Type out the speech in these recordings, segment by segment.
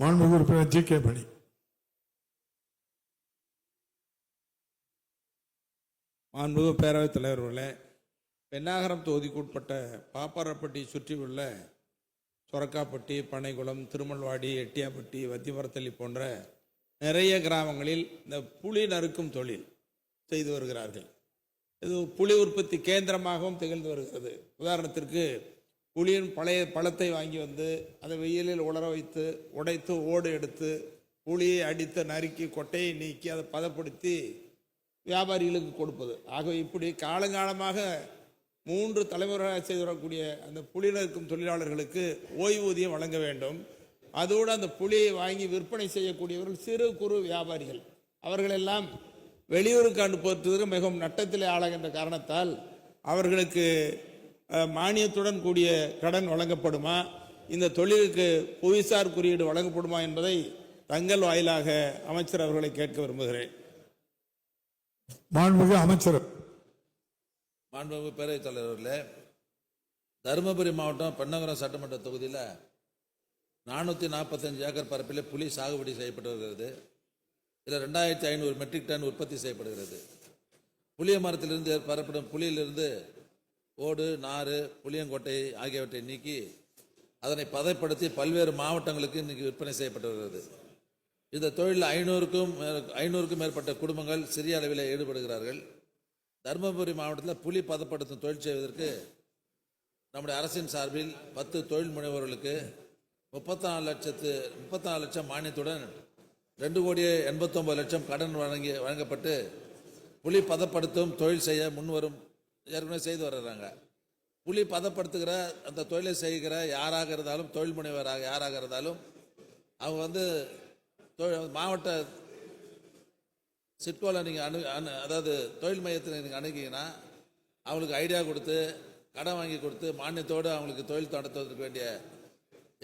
மாண்புமிகு உறுப்பினர் G K மணி. மாண்புமிகு பேரவைத் தலைவர்களே பெண்ணாகரம் தொகுதிக்குட்பட்ட பாப்பாரப்பட்டி சுற்றியுள்ள சொரக்காப்பட்டி பனைகுளம் திருமல்வாடி எட்டியாப்பட்டி வத்திமரத்தள்ளி போன்ற நிறைய கிராமங்களில் இந்த புலி நறுக்கும் தொழில் செய்து வருகிறார்கள். இது புலி உற்பத்தி கேந்திரமாகவும் திகழ்ந்து வருகிறது. உதாரணத்திற்கு புளியின் பழைய பழத்தை வாங்கி வந்து அதை வெயிலில் உலர வைத்து உடைத்து ஓடு எடுத்து புளியை அடித்து நறுக்கி கொட்டையை நீக்கி அதை பதப்படுத்தி வியாபாரிகளுக்கு கொடுப்பது. ஆக இப்படி காலங்காலமாக மூன்று தலைமுறையாக செய்து வரக்கூடிய அந்த புலியில் இருக்கும் தொழிலாளர்களுக்கு ஓய்வூதியம் வழங்க வேண்டும். அதோடு அந்த புலியை வாங்கி விற்பனை செய்யக்கூடியவர்கள் சிறு குறு வியாபாரிகள். அவர்களெல்லாம் வெளியூருக்கு அனுப்புவதற்கு மிகவும் நட்டத்திலே ஆளாகின்ற காரணத்தால் அவர்களுக்கு மானியத்துடன் கூடிய கடன் வழங்கப்படுமா? இந்த தொழிலுக்கு புவிசார் குறியீடு வழங்கப்படுமா என்பதை தங்கள் வாயிலாக அமைச்சர் அவர்களை கேட்க விரும்புகிறேன். மாண்புமிகு அமைச்சர். மாண்புமிகு பேரவைத் தலைவர்களே தருமபுரி மாவட்டம் பெண்ணகரம் சட்டமன்ற தொகுதியில் நானூற்றி நாற்பத்தஞ்சு ஏக்கர் பரப்பில் புலி சாகுபடி செய்யப்பட்டு வருகிறது. இதில் ரெண்டாயிரத்தி ஐநூறு மெட்ரிக் டன் உற்பத்தி செய்யப்படுகிறது. புளிய மரத்திலிருந்து பெறப்படும் புளியிலிருந்து ஓடு நாறு புளியங்கோட்டை ஆகியவற்றை நீக்கி அதனை பதப்படுத்தி பல்வேறு மாவட்டங்களுக்கு இன்றைக்கி விற்பனை செய்யப்பட்டு வருகிறது. இந்த தொழிலில் ஐநூறுக்கும் மேற்- ஐநூறுக்கும் மேற்பட்ட குடும்பங்கள் சிறிய அளவில் ஈடுபடுகிறார்கள். தருமபுரி மாவட்டத்தில் புலி பதப்படுத்தும் தொழில் செய்வதற்கு நம்முடைய அரசின் சார்பில் பத்து தொழில் முனைவோர்களுக்கு முப்பத்தாறு லட்சத்து முப்பத்தாறு லட்சம் மானியத்துடன் ரெண்டு கோடியே எண்பத்தொம்பது லட்சம் கடன் வழங்கி வழங்கப்பட்டு புலி பதப்படுத்தும் தொழில் செய்ய முன்வரும் ஏற்கனவே செய்து வர்றாங்க. புலி பதப்படுத்துகிற அந்த தொழிலை செய்கிற யாராக இருந்தாலும் தொழில் முனைவராக யாராக இருந்தாலும் அவங்க வந்து தொழில் மாவட்ட சிட்கோவில் நீங்கள் அணு அணு அதாவது தொழில் மையத்தில் நீங்கள் அணுகிங்கன்னா அவங்களுக்கு ஐடியா கொடுத்து கடன் வாங்கி கொடுத்து மானியத்தோடு அவங்களுக்கு தொழில் நடத்துவதற்கு வேண்டிய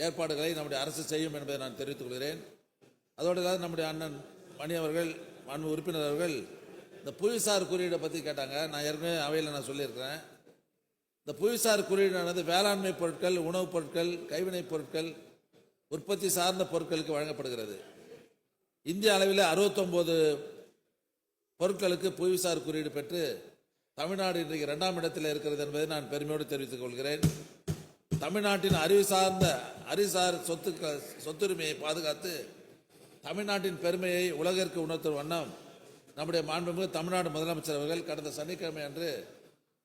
ஏற்பாடுகளை நம்முடைய அரசு செய்யும் என்பதை நான் தெரிவித்துக் கொள்கிறேன். அதோடு நம்முடைய அண்ணன் மணி அவர்கள் மாண்பு உறுப்பினர் அவர்கள் இந்த புவிசார் குறியீடை பற்றி கேட்டாங்க. நான் ஏற்கனவே அவையில் நான் சொல்லியிருக்கிறேன். இந்த புவிசார் குறியீடானது வேளாண்மை பொருட்கள் உணவுப் பொருட்கள் கைவினைப் பொருட்கள் உற்பத்தி சார்ந்த பொருட்களுக்கு வழங்கப்படுகிறது. இந்திய அளவில் அறுபத்தொம்போது பொருட்களுக்கு புவிசார் குறியீடு பெற்று தமிழ்நாடு இன்றைக்கு ரெண்டாம் இடத்தில் இருக்கிறது என்பதை நான் பெருமையோடு தெரிவித்துக் கொள்கிறேன். தமிழ்நாட்டின் அறிவு சார்ந்த அறிசார் சொத்து சொத்துரிமையை பாதுகாத்து தமிழ்நாட்டின் பெருமையை உலகிற்கு உணர்த்தும் வண்ணம் நம்முடைய மாண்புமிகு தமிழ்நாடு முதலமைச்சர் அவர்கள் கடந்த சனிக்கிழமை அன்று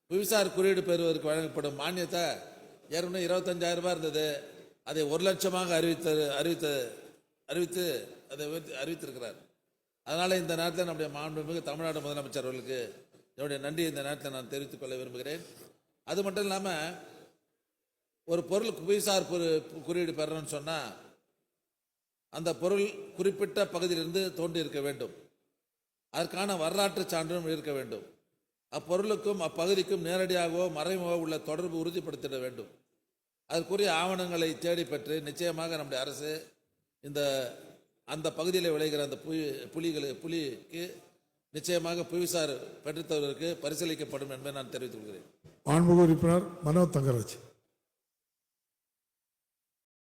புவிசார் குறியீடு பெறுவதற்கு வழங்கப்படும் மானியத்தை ஏற்கனவே இருபத்தஞ்சாயிரம் ரூபாய் இருந்தது. அதை ஒரு லட்சமாக அறிவித்து அறிவித்து அறிவித்து அதை அறிவித்திருக்கிறார். அதனால் இந்த நேரத்தில் நம்முடைய மாண்புமிகு தமிழ்நாடு முதலமைச்சர் அவர்களுக்கு என்னுடைய நன்றி இந்த நேரத்தில் நான் தெரிவித்துக் கொள்ள விரும்புகிறேன். அது மட்டும் இல்லாமல் ஒரு பொருள் புவிசார் குறியீடு பெறணும்னு சொன்னால் அந்த பொருள் குறிப்பிட்ட பகுதியிலிருந்து தோன்றி இருக்க வேண்டும். அதற்கான வரலாற்று சான்றும் இருக்க வேண்டும். அப்பொருளுக்கும் அப்பகுதிக்கும் நேரடியாகவோ மறைமுகவோ உள்ள தொடர்பு உறுதிப்படுத்திட வேண்டும். அதற்குரிய ஆவணங்களை தேடி பெற்று நிச்சயமாக நம்முடைய அரசு இந்த அந்த பகுதியில் விளைகிற அந்த புலி புலிகளை புலிக்கு நிச்சயமாக புவிசார் பெற்றுத்தவர்களுக்கு பரிசீலிக்கப்படும் என்பதை நான் தெரிவித்துக் கொள்கிறேன். மாண்புமிகு உறுப்பினர் மனோ தங்கராஜ்.